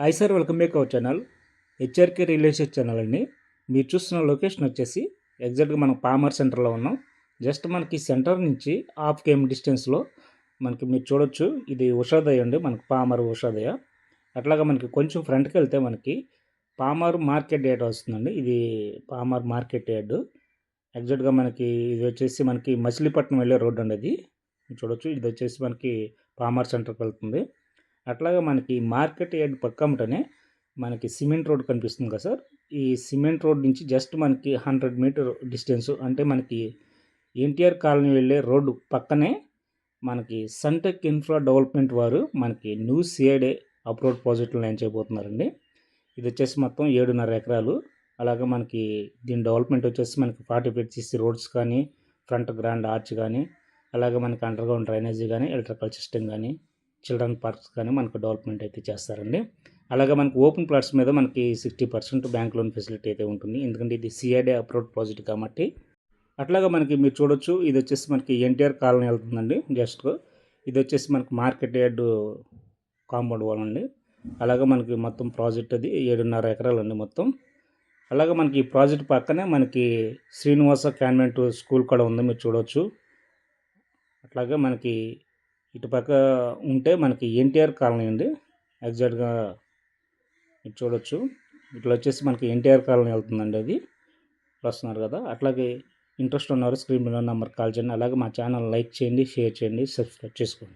Hi sir welcome back our channel. HRK real estate channel అండి. మీరు చూస్తున్న location వచ్చేసి ఎగ్జాక్ట్గా మనం పామర్ సెంటర్లో ఉన్నాం. జస్ట్ మనకి సెంటర్ నుంచి హాఫ్ కేమ్ డిస్టెన్స్లో మనకి మీరు చూడొచ్చు ఇది ఉషాదయ అండి మనకి పామర్ ఉషాదయ. అట్లాగా మనకి కొంచెం ఫ్రంట్కి వెళ్తే మనకి పామర్ మార్కెట్ యార్డ్ వస్తుందండి ఇది పామర్ మార్కెట్ యార్డ్. ఎగ్జాక్ట్గా మనకి ఇది వచ్చేసి మనకి మచిలీపట్నం వెళ్ళే రోడ్డు అండి అది. చూడొచ్చు ఇది వచ్చేసి మనకి పామర్ సెంటర్కి వెళ్తుంది. అట్లాగా మనకి మార్కెట్ యార్డ్ పక్కమటనే మనకి సిమెంట్ రోడ్ కనిపిస్తుంది కదా సార్? ఈ సిమెంట్ రోడ్ నుంచి జస్ట్ మనకి హండ్రెడ్ మీటర్ డిస్టెన్స్ అంటే మనకి ఎన్టీఆర్ కాలనీ వెళ్ళే రోడ్డు పక్కనే మనకి సన్టెక్ ఇన్ఫ్రా డెవలప్మెంట్ వారు మనకి న్యూ సిఐడే అప్రోడ్ ప్రాజెక్టులు లైన్ చేయబోతున్నారండి. ఇది వచ్చేసి మొత్తం ఏడున్నర ఎకరాలు. అలాగే మనకి దీని డెవలప్మెంట్ వచ్చేసి మనకి ఫార్టీ ఫీట్ సిసి రోడ్స్ కానీ ఫ్రంట్ గ్రాండ్ ఆర్చ్ కానీ అలాగే మనకి అండర్గ్రౌండ్ డ్రైనేజీ కానీ ఎలక్ట్రికల్ సిస్టమ్ కానీ చిల్డ్రన్ పార్క్స్ కానీ మనకు డెవలప్మెంట్ అయితే చేస్తారండి. అలాగే మనకి ఓపెన్ ప్లాట్స్ మీద మనకి sixty percent bank loan facility అయితే ఉంటుంది. ఎందుకంటే ఇది సిఐడే అప్రూవ్డ్ ప్రాజెక్ట్ కాబట్టి. అట్లాగా మనకి మీరు చూడొచ్చు ఇది వచ్చేసి మనకి ఎన్టీఆర్ కాలనీ వెళ్తుందండి జస్ట్ ఇది వచ్చేసి మనకి మార్కెట్ యార్డ్ కాంపౌండ్ వాల్ అండి. అలాగే మనకి మొత్తం ప్రాజెక్ట్ అది ఏడున్నర ఎకరాలు అండి మొత్తం. అలాగే మనకి ఈ ప్రాజెక్ట్ పక్కనే మనకి శ్రీనివాస కాన్వెంట్ స్కూల్ కూడా ఉంది మీరు చూడవచ్చు అట్లాగే మనకి ఇటుపక్క ఉంటే మనకి ఎన్టీఆర్ కాలనీ అండి. ఎగ్జాక్ట్గా ఇటు చూడొచ్చు. ఇట్లా వచ్చేసి మనకి ఎన్టీఆర్ కాలనీ వెళ్తుందండి అది. వస్తున్నారు కదా. అట్లాగే ఇంట్రెస్ట్ ఉన్నారు స్క్రీన్ మీద నెంబర్ కాల్ చేయండి. అలాగే మా ఛానల్ లైక్ చేయండి షేర్ చేయండి సబ్స్క్రైబ్ చేసుకోండి.